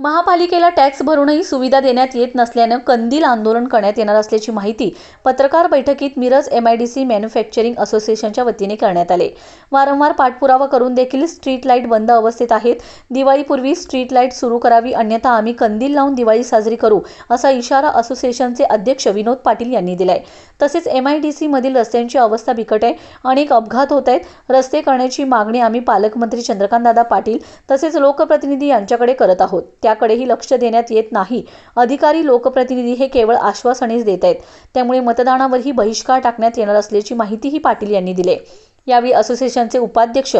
महापालिकेला टॅक्स भरूनही सुविधा देण्यात येत नसल्यानं कंदील आंदोलन करण्यात येणार असल्याची माहिती पत्रकार बैठकीत मिरज एमआयडीसी मॅन्युफॅक्चरिंग असोसिएशनच्या वतीने करण्यात आले. वारंवार पाठपुरावा करून देखील स्ट्रीट लाइट बंद अवस्थेत आहेत. दिवाळीपूर्वी स्ट्रीट लाइट सुरू करावी अन्यथा आम्ही कंदील लावून दिवाळी साजरी करू असा इशारा असोसिएशनचे अध्यक्ष विनोद पाटील यांनी दिलाय. तसेच एमआयडीसी मधील रस्त्यांची अवस्था बिकट आहे. अनेक अपघात होत आहेत. रस्ते करण्याची मागणी आम्ही पालकमंत्री चंद्रकांतदादा पाटील तसेच लोकप्रतिनिधी यांच्याकडे करत आहोत. त्याकडेही लक्ष देण्यात येत नाही. अधिकारी लोकप्रतिनिधी हे केवळ आश्वासनेच देत आहेत. त्यामुळे मतदानावरही बहिष्कार टाकण्यात येणार असल्याची माहितीही पाटील यांनी दिली यावेळी असोसिएशनचे उपाध्यक्ष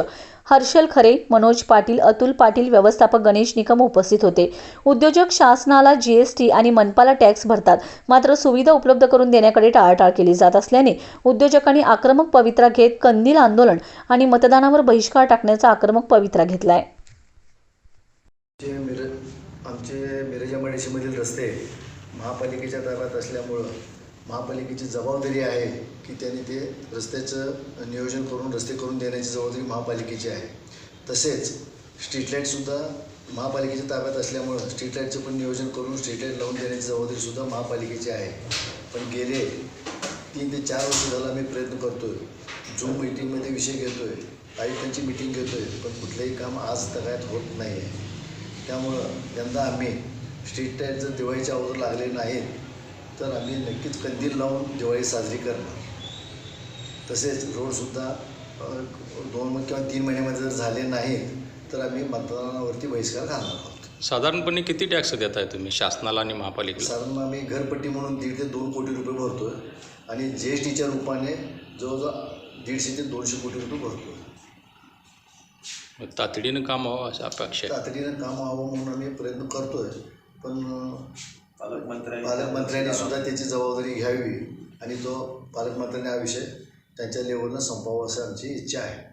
हर्षल खरे मनोज पाटील अतुल पाटील व्यवस्थापक गणेश निकम उपस्थित होते. उद्योजक शासनाला जीएसटी आणि मनपाला टॅक्स भरतात. मात्र सुविधा उपलब्ध करून देण्याकडे टाळाटाळ केली जात असल्याने उद्योजकांनी आक्रमक पवित्रा घेत कंदील आंदोलन आणि मतदानावर बहिष्कार टाकण्याचा आक्रमक पवित्रा घेतलाय. आमचे मिरजा मडेशीमधील रस्ते महापालिकेच्या ताब्यात असल्यामुळं महापालिकेची जबाबदारी आहे की त्यांनी ते रस्त्याचं नियोजन करून रस्ते करून देण्याची जबाबदारी महापालिकेची आहे. तसेच स्ट्रीट लाईटसुद्धा महापालिकेच्या ताब्यात असल्यामुळं स्ट्रीट लाईटचं पण नियोजन करून स्ट्रीट लाइट लावून देण्याची जबाबदारीसुद्धा महापालिकेची आहे. पण गेले तीन ते चार वर्ष झालं आम्ही प्रयत्न करतो आहे झूम मिटिंगमध्ये विषय घेतो आहे आयुक्तांची मिटिंग घेतो आहे पण कुठलंही काम आज तगायत होत नाही आहे त्यामुळं यंदा आम्ही स्ट्रीट लाइट जर दिवाळीच्या अगोदर लागले नाहीत तर आम्ही नक्कीच कंदील लावून दिवाळी साजरी करणार. तसेच रोडसुद्धा दोन किंवा तीन महिन्यामध्ये जर झाले नाहीत तर आम्ही मतदानावरती बहिष्कार घालणार आहोत. साधारणपणे किती टॅक्स देताय तुम्ही शासनाला आणि महापालिकेला? साधारण आम्ही घरपट्टी म्हणून दीड ते दोन कोटी रुपये भरतोय आणि जी एस टीच्या रूपाने जवळजवळ दीडशे ते दोनशे कोटी रुपये भरतोय. मग तातडीनं काम व्हावं अशी अपेक्षा आहे. तातडीनं काम व्हावं म्हणून आम्ही प्रयत्न करतोय पण पालकमंत्र्यांनी पालकमंत्र्यांनी सुद्धा त्याची जबाबदारी घ्यावी आणि तो पालकमंत्र्यांनी हा विषय त्यांच्या लेवलनं संपवावा असं आमची इच्छा आहे.